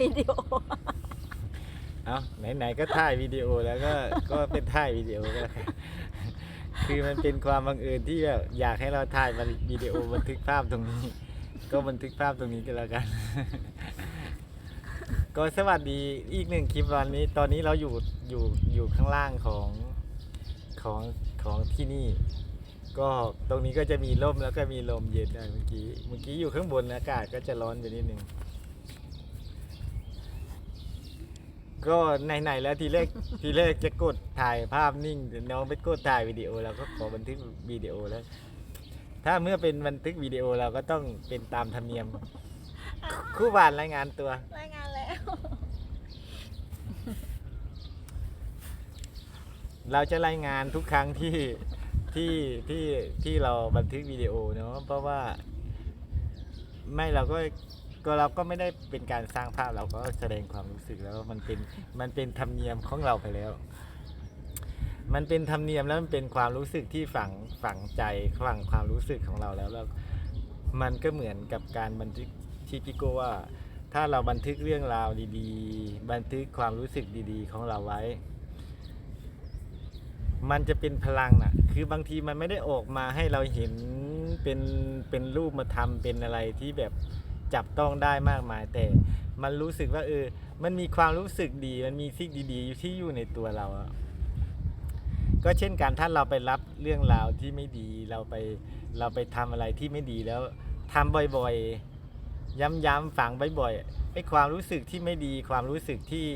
วิดีโอ เอาไหนๆก็ถ่ายวิดีโอแล้วก็ก็เป็นถ่ายวิดีโอก็แล้คือมันเป็นความบังเอิญที่แบบอยากให้เราถ่ายมาวิดีโอบันทึกภาพตรงนี้ ก็บันทึกภาพตรงนี้ก็แล้วกัน ก็สวัสดีอีกหนึ่งคลิปวันนี้ ตอนนี้เราอยู่อยู่อยู่ข้างล่างของของของที่นี่ ก็ตรงนี้ก็จะมีร่มแล้วก็มีลมเย็นนะเมื่อกี้เมื่อกี้อยู่ข้างบนอากาศก็จะร้อนไปนิดนึง ก็ไหนๆแล้วทีแรกทีแรกจะกดถ่ายภาพนิ่งแต่น้องไปกดถ่ายวิดีโอเราก็ขอบันทึกวิดีโอแล้ว ถ้าเมื่อเป็นบันทึกวิดีโอเราก็ต้องเป็นตามธรรมเนียมคู่บานรายงานตัว รายงานแล้ว เราจะรายงานทุกครั้งที่ที่ที่ที่เราบันทึกวิดีโอเนาะเพราะว่า ไม่เราก็ ก็เราก็ไม่ได้เป็นการสร้างภาพเราก็แสดงความรู้สึกแล้วมันเป็นมันเป็นธรรมเนียมของเราไปแล้ว มันเป็นธรรมเนียมแล้วมันเป็นความรู้สึกที่ฝังฝังใจฝังความรู้สึกของเราแล้วแล้ว มันก็เหมือนกับการบันทึกที่พี่โกว่า ถ้าเราบันทึกเรื่องราวดีๆ บันทึกความรู้สึกดี ๆ ของเราไว้ มันจะเป็นพลังน่ะ คือบางทีมันไม่ได้ออกมาให้เราเห็นเป็นเป็นรูปมาทำเป็นอะไรที่แบบ จับต้องได้มากมาย แต่มันรู้สึกว่าเออ มันมีความรู้สึกดี มันมีสิ่งดีๆอยู่ที่อยู่ในตัวเราก็เช่นกันถ้าเราไปรับเรื่องราวที่ไม่ดีเราไปเราไปทำอะไรที่ไม่ดีแล้วทำบ่อยๆ ย้ำๆฝังบ่อยๆไอ้ความรู้สึกที่ไม่ดีความรู้สึกที่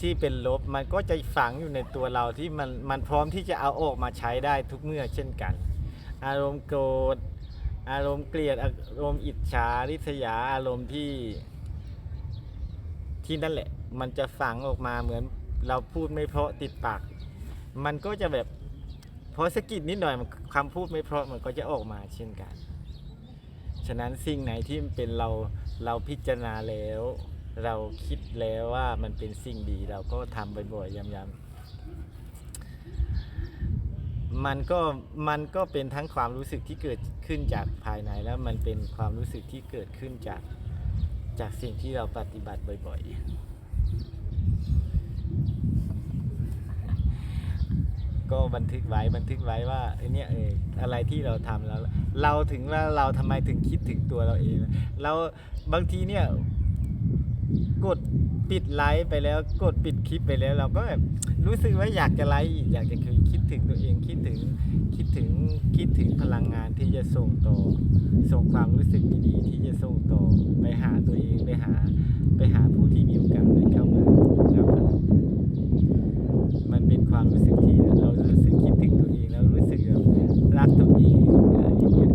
ที่เป็นลบมันก็จะฝังอยู่ในตัวเราที่มันมันพร้อมที่จะเอาออกมาใช้ได้ทุกเมื่อเช่นกัน อารมณ์โกรธ อารมณ์เกลียดอารมณ์อิจฉาริษยาอารมณ์ที่ ที่นั่นแหละ มันจะฝังออกมาเหมือนเราพูดไม่เพราะติดปาก มันก็จะแบบพอสะกิดนิดหน่อยคำพูดไม่เพราะมันก็จะออกมาเช่นกัน ฉะนั้นสิ่งไหนที่เป็นเราเราพิจารณาแล้ว เราคิดแล้วว่ามันเป็นสิ่งดีเราก็ทำบ่อยๆย้ำๆ มันก็มันก็เป็นทั้งความรู้สึกที่เกิดขึ้นจากภายในแล้วมันเป็นความรู้สึกที่เกิดขึ้นจากจากสิ่งที่เราปฏิบัติบ่อย ๆ ก็บันทึกไว้บันทึกไว้ว่าไอเนี่ยเอออะไรที่เราทำแล้ว เราถึงว่าเราทำไมถึงคิดถึงตัวเราเอง เราบางทีเนี่ยกด ปิดไลฟ์ไปแล้วกดปิดคลิปไปแล้ว เราก็แบบรู้สึกว่าอยากจะไลฟ์อีกอยากจะคือคิดถึงตัวเองคิดถึงคิดถึงคิดถึงพลังงานที่จะส่งต่อ ส่งความรู้สึกดีๆที่จะส่งต่อไปหาตัวเองไปหาไปหาผู้ที่มีโอกาสได้เข้ามารับมันเป็นความรู้สึกที่เรารู้สึกคิดถึงตัวเองแล้วรู้สึกแบบรักตัวเองอะไรอย่างเงี้ย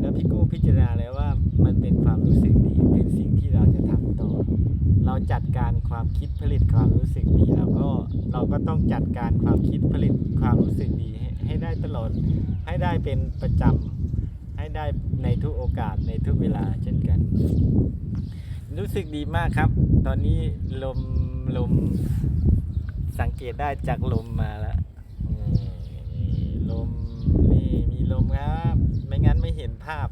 แล้วพี่กู้พิจารณาแล้วว่ามันเป็นความรู้สึกดี เป็นสิ่งที่เราจะทำต่อ เราจัดการความคิดผลิตความรู้สึกดีเราก็เราก็ต้องจัดการความคิดผลิตความรู้สึกดีให้ให้ได้ตลอดให้ได้เป็นประจำให้ได้ในทุกโอกาสในทุกเวลาเช่นกัน รู้สึกดีมากครับ ตอนนี้ลมลมสังเกตได้จากลมมาแล้วนี่ลมนี่มีลมครับ ไม่งั้นไม่เห็นภาพ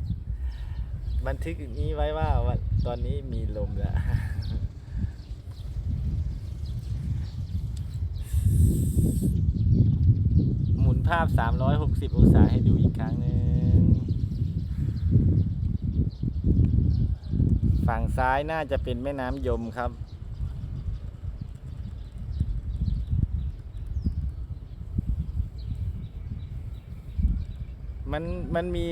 บันทึกนี้ไว้ว่าว่าตอนนี้มีลมแล้ว หมุนภาพ 360 องศาให้ดูอีกครั้งหนึ่งฝั่งซ้ายน่าจะเป็นแม่น้ำยมครับ มันมันมี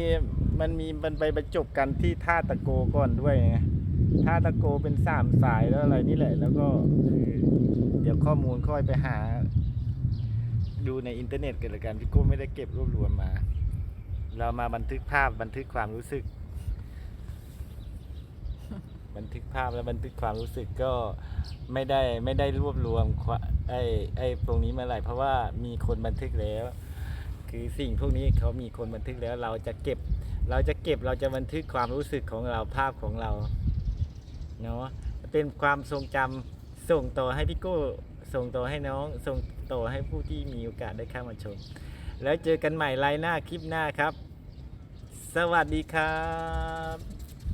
มันมีมันไปประจบกันที่ท่าตะโกก่อนด้วยไงท่าตะโกเป็นสามสายแล้วอะไรนี่แหละ แล้วก็คือเดี๋ยวข้อมูลค่อยไปหา ดูในอินเทอร์เน็ตกันละกันพี่โก้ไม่ได้เก็บรวบรวมมา เรามาบันทึกภาพบันทึกความรู้สึก บันทึกภาพและบันทึกความรู้สึกก็ไม่ได้ไม่ได้รวบรวมไอ้ไอ้ตรงนี้มาไหร่เพราะว่ามีคนบันทึกแล้ว คือสิ่งพวกนี้เขามีคนบันทึกแล้วเราจะเก็บ เราจะเก็บเราจะบันทึกความรู้สึกของเราภาพของเราเนาะเป็นความทรงจำส่งต่อให้พี่โก้ ส่งต่อให้น้อง ส่งต่อให้ผู้ที่มีโอกาสได้เข้ามาชม แล้วเจอกันใหม่ไลน์หน้าคลิปหน้าครับ สวัสดีครับ